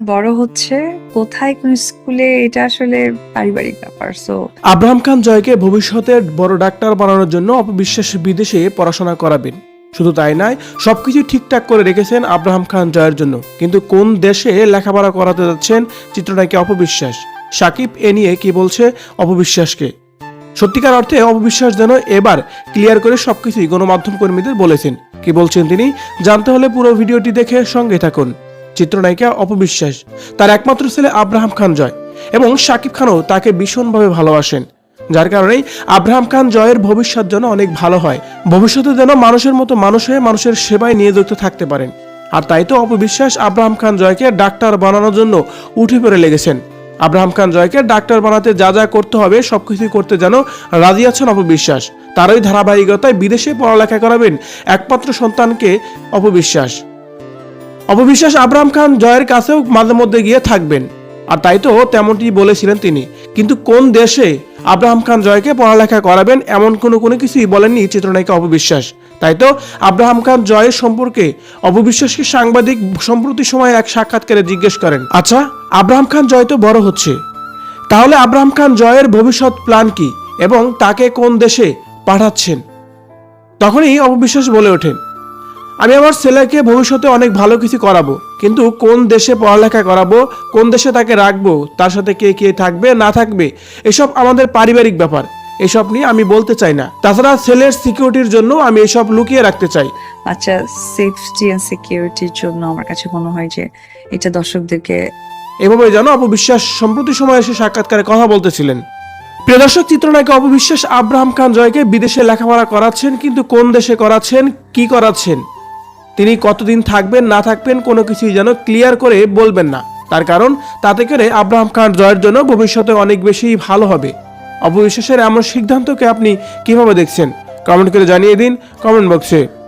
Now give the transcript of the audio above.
বড় হচ্ছে, কোথায় কোন স্কুলে, এটা আসলে পারিবারিক ব্যাপার সো আব্রাহাম খান জয়কে ভবিষ্যতের বড় ডাক্তার বানানোর জন্য অপবিশ্বাস বিদেশে পড়াশোনা করাবেন। শুধু তাই নয়, সবকিছু ঠিকঠাক করে রেখেছেন আব্রাহাম খান জয়ের জন্য। কিন্তু কোন দেশে লেখাপড়া করাতে যাচ্ছেন চিত্রনায়িকা অপবিশ্বাস? সাকিব এ নিয়ে কি বলছে অপবিশ্বাসকে? সত্যিকার অর্থে অপবিশ্বাস যেন এবার ক্লিয়ার করে সবকিছুই গণমাধ্যম কর্মীদের বলেছেন। কি বলছেন তিনি? জানতে হলে পুরো ভিডিওটি দেখে সঙ্গে থাকুন। চিত্রনায়িকা অপবিশ্বাস। তার একমাত্র ছেলে আব্রাহাম খান জয় এবং শাকিব খানও তাকে ভীষণভাবে ভালোবাসেন। যার কারণেই আব্রাহাম খান জয়ের ভবিষ্যৎ যেন অনেক ভালো হয়। ভবিষ্যতে যেন মানুষের মতো মানুষ হয়ে মানুষের সেবায় নিয়োজিত থাকতে পারেন। আর তাই তো অপবিশ্বাস আব্রাহাম খান জয়কে ডাক্তার বানানোর জন্য উঠে পড়ে লেগেছেন। আব্রাহাম খান জয়কে ডাক্তার বানাতে যা যা করতে হবে, সবকিছু করতে যেন রাজি আছেন অপবিশ্বাস। তারই ধারাবাহিকতায় বিদেশে পড়ালেখা করাবেন একমাত্র সন্তানকে অপবিশ্বাস। অপবিশ্বাস আব্রাহাম খান জয়ের কাছেও মাঝে মধ্যে গিয়ে থাকবেন। আর তাই তো তেমনটি বলেছিলেন তিনি। কিন্তু কোন দেশে আব্রাহাম খান জয়কে পড়ালেখা করাবেন এমন কোনো কোনো কিছুই বলেননি চিত্রনায়িকা অপবিশ্বাস। তাই তো আব্রাহাম খান জয়ের সম্পর্কে অপবিশ্বাসকে সাংবাদিক সম্প্রতি সময় এক সাক্ষাৎকারে জিজ্ঞেস করেন আচ্ছা আব্রাহাম খান জয় তো বড় হচ্ছে। তাহলে আব্রাহাম খান জয়ের ভবিষ্যৎ প্ল্যান কি এবং তাকে কোন দেশে পাঠাচ্ছেন? তখনই অপবিশ্বাস বলে ওঠেন আমি আমার ছেলেকে ভবিষ্যতে অনেক ভালো কিছু করাবো কিন্তু কোন দেশে পড়ালেখা করাবো কোন দেশে তাকে রাখব তার সাথে কে কে থাকবে না থাকবে এসব আমাদের পারিবারিক ব্যাপার। এসব নিয়ে আমি বলতে চাই না। তাছাড়া ছেলের সিকিউরিটির জন্য আমি এসব লুকিয়ে রাখতে চাই। আচ্ছা সেফটি অ্যান্ড সিকিউরিটির জন্য আমার কাছে মনে হয় যে এটা দর্শকদেরকে এভাবে জানো যেন অপবিশ্বাস সম্প্রতি সময় এসে সাক্ষাৎকারে কথা বলতেছিলেন। প্রিয় দর্শক চিত্রনায়িকা অপবিশ্বাস আব্রাহাম খান জয়কে বিদেশে লেখাপড়া করাচ্ছেন কিন্তু কোন দেশে করাচ্ছেন কি করাচ্ছেন? তিনি কতদিন থাকবেন, না থাকবেন, কোনো কিছুই যেন ক্লিয়ার করে বলবেন না। তার কারণ, তাতে করে আব্রাহাম খান জয়ের জন্য ভবিষ্যতে অনেক বেশি ভালো হবে। অপবিশ্বাসের এমন সিদ্ধান্তকে আপনি কীভাবে দেখছেন? কমেন্ট করে জানিয়ে দিন কমেন্ট বক্সে